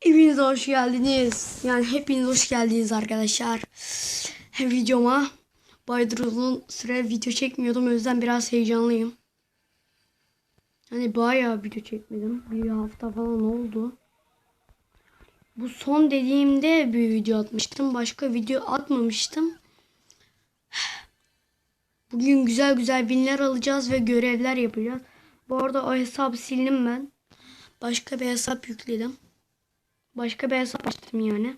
Hepiniz hoş geldiniz. Yani hepiniz hoş geldiniz arkadaşlar. Videoma baydır uzun süre video çekmiyordum. O yüzden biraz heyecanlıyım. Hani bayağı video çekmedim. Bir hafta falan oldu. Bu son dediğimde bir video atmıştım. Başka video atmamıştım. Bugün güzel güzel binler alacağız ve görevler yapacağız. Bu arada o hesabı sildim ben. Başka bir hesap yükledim. Başka bir hesap açtım yani.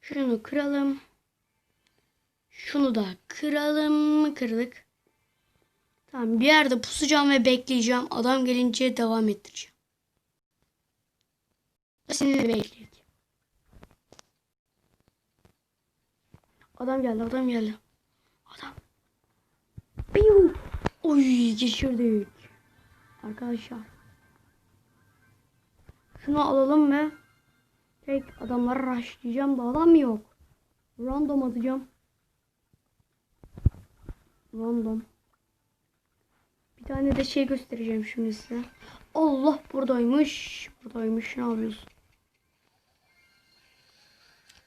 Şunu kıralım. Şunu da kıralım mı kırdık. Tamam bir yerde pusacağım ve bekleyeceğim. Adam gelince devam ettireceğim. Seni de bekleyeceğim. Adam geldi adam geldi. Adam. Piu. Oy geçirdik. Arkadaşlar. Şunu alalım ve tek adamları rushlayacağım da adam yok. Random atacağım. Random. Bir tane de şey göstereceğim şimdi size. Allah buradaymış. Buradaymış. Ne yapıyorsun?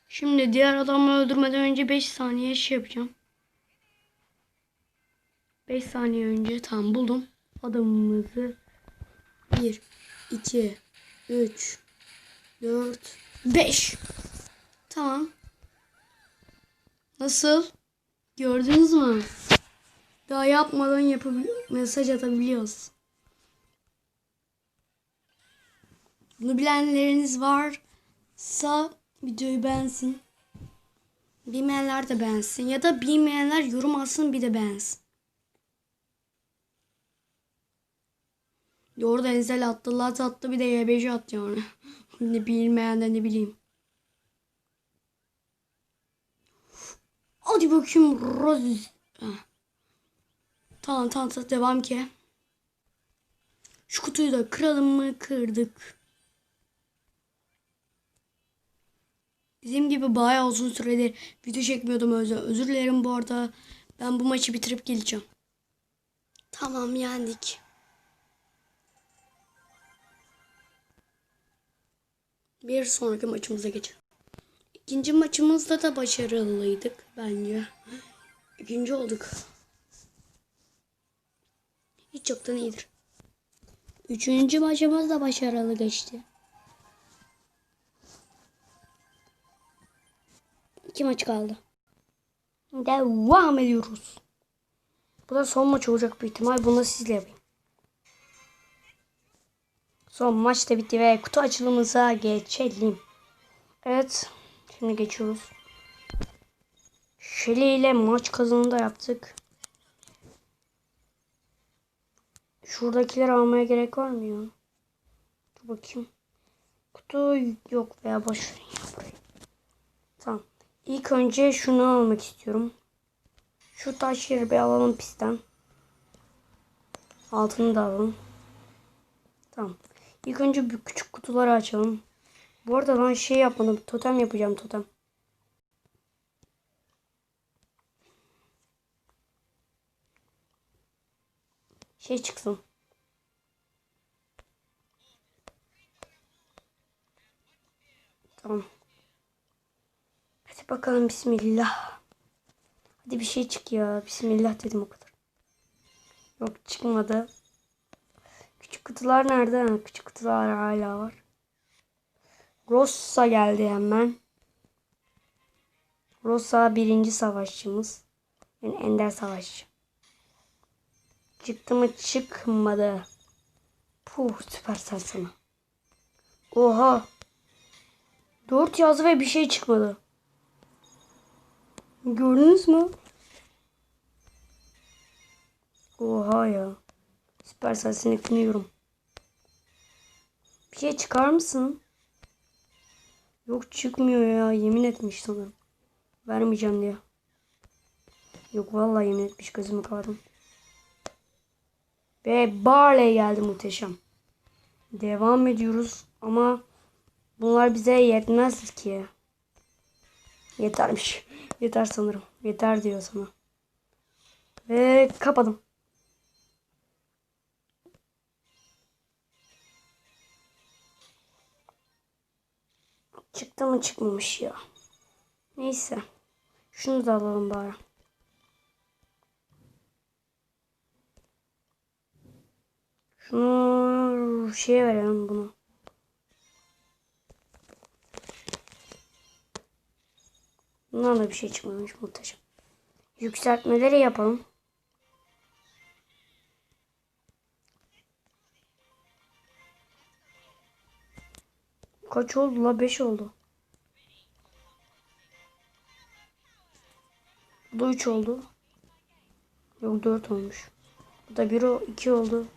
Şimdi diğer adamı öldürmeden önce 5 saniye şey yapacağım. 5 saniye önce tam buldum adamımızı. 1 2 3 4 5 Tamam. Nasıl? Gördünüz mü? Daha yapmadan yapıp mesaj atabiliyoruz. Bunu bilenleriniz varsa videoyu beğensin. Bilmeyenler de beğensin. Ya da bilmeyenler yorum alsın bir de beğensin. Ya Orada Enzel attı, Lat attı bir de YBC attı yani. ne bilmeyen de ne bileyim. Hadi bakayım Rose. Heh. Tamam tamam devam ki. Şu kutuyu da kıralım mı? Kırdık. Bizim gibi bayağı uzun süredir video çekmiyordum özür, özür dilerim bu arada. Ben bu maçı bitirip geleceğim. Tamam yendik. Bir sonraki maçımıza geçelim. İkinci maçımızda da başarılıydık bence. İkinci olduk. Hiç çoktan iyidir. Üçüncü maçımız da başarılı geçti. İki maç kaldı. Devam ediyoruz. Bu da son maç olacak bir ihtimal. Bunu sizle yapayım. Son maç da bitti ve kutu açılımıza geçelim. Evet. Şimdi geçiyoruz. Şeli ile maç kazanını da yaptık. Şuradakileri almaya gerek var mı ya? Dur bakayım. Kutu yok veya boş. Tamam. İlk önce şunu almak istiyorum. Şu taşları bir alalım pistten. Altını da alalım. Tamam. İlk önce bir küçük kutuları açalım. Bu arada ben şey yapmadım. Totem yapacağım totem. Şey çıksın. Tamam. Hadi bakalım bismillah. Hadi bir şey çık ya. Bismillah dedim o kadar. Yok çıkmadı. Küçük kutular nerede? Ha, küçük kutular hala var. Rossa geldi hemen. Rossa birinci savaşçımız. Yani ender savaşçı. Çıktı mı çıkmadı. Puh süper sarsana. Oha. Dört yazı ve bir şey çıkmadı. Gördünüz mü? Oha ya. Süper sesini kınıyorum. Bir şey çıkar mısın? Yok çıkmıyor ya. Yemin etmiş sanırım. Vermeyeceğim diye. Yok vallahi yemin etmiş gözümü kapadım. Ve Barley geldi muhteşem. Devam ediyoruz ama bunlar bize yetmez ki. Yetermiş. Yeter sanırım. Yeter diyor sana. Ve kapadım. Çıktı mı çıkmamış ya. Neyse. Şunu da alalım bari. Şunu şeye verelim bunu. Bundan da bir şey çıkmamış muhteşem. Yükseltmeleri yapalım. Kaç oldu la? 5 oldu. Bu da 3 oldu. Yok 4 olmuş. Bu da 1 o 2 oldu.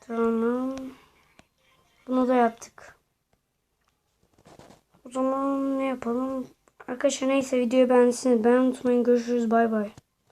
Tamam. Bunu da yaptık. O zaman ne yapalım? Arkadaşlar neyse videoyu beğendiyseniz beğenmeyi unutmayın. Görüşürüz. Bay bay.